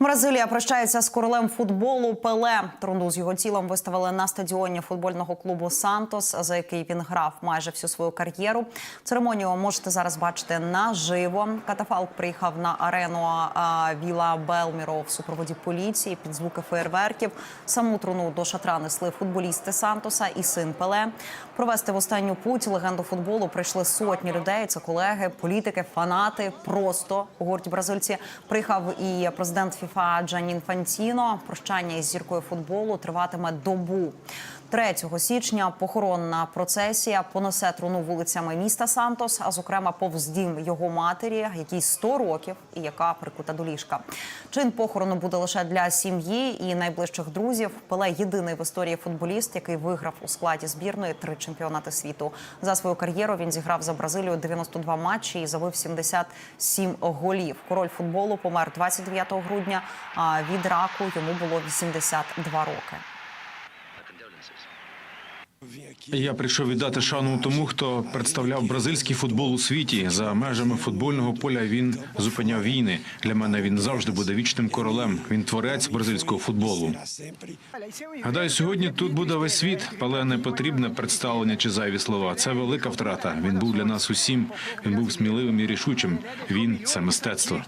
Бразилія прощається з королем футболу Пеле. Труну з його тілом виставили на стадіоні футбольного клубу Сантос, за який він грав майже всю свою кар'єру. Церемонію можете зараз бачити наживо. Катафалк приїхав на арену Віла Белміро в супроводі поліції під звуки феєрверків. Саму труну до шатра несли футболісти Сантоса і син Пеле. Провести в останню путь легенду футболу прийшли сотні людей. Це колеги, політики, фанати. Просто горді бразильці. Приїхав і президент ФІФА Джанін Фантіно Прощання із зіркою футболу триватиме добу. 3 січня похоронна процесія понесе труну вулицями міста Сантос, а зокрема повз дім його матері, якій 100 років і яка прикута до ліжка. Чин похорону буде лише для сім'ї і найближчих друзів. Пеле єдиний в історії футболіст, який виграв у складі збірної три чемпіонати світу. За свою кар'єру він зіграв за Бразилію 92 матчі і забив 77 голів. Король футболу помер 29 грудня. А від раку йому було 82 роки. Я прийшов віддати шану тому, хто представляв бразильський футбол у світі. За межами футбольного поля він зупиняв війни. Для мене він завжди буде вічним королем. Він творець бразильського футболу. Гадаю, сьогодні тут буде весь світ, але не потрібне представлення чи зайві слова. Це велика втрата. Він був для нас усім. Він був сміливим і рішучим. Він це мистецтво.